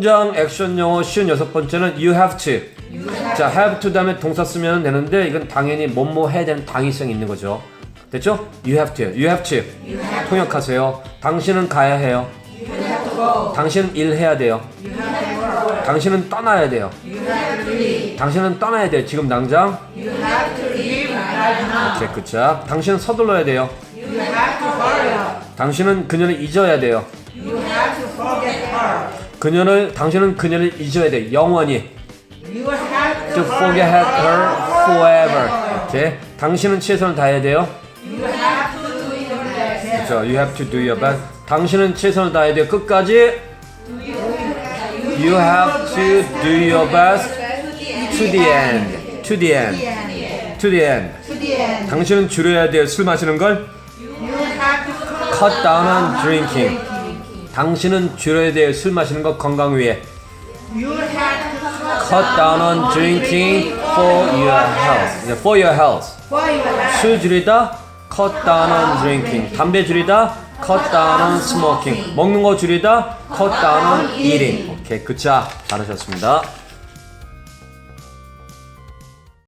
현장 액션 영어 쉬운 여섯 번째는 you have to. 자, have to 다음에 동사 쓰면 되는데 이건 당연히 뭐뭐 해야 되는 당위성이 있는 거죠. 됐죠? You have to. You have to. 통역하세요. 당신은 가야 해요. 당신은 일해야 돼요. 당신은 떠나야 돼요. 당신은 떠나야 돼요. 지금 당장. 오케이, 그쵸. 당신은 서둘러야 돼요. 당신은 그녀를 잊어야 돼요. 그녀를 당신은 그녀를 잊어야 돼. 영원히. To forget her forever. 오케이. 당신은 최선을 다해야 돼요. 그렇죠. You have to do your best. 당신은 최선을 다해야 돼요. 끝까지. You have to do your best to the end. To the end. To the end. 당신은 줄여야 돼요. 술 마시는 걸. Cut down on drinking. 당신은 줄여야 돼요. 술 마시는 거 건강 위해. Cut down on drinking for your health. for your health. 술 줄이다. Cut down on drinking. 담배 줄이다. Cut down on smoking. 먹는 거 줄이다. Cut down on eating. 오케이, 그차 잘하셨습니다.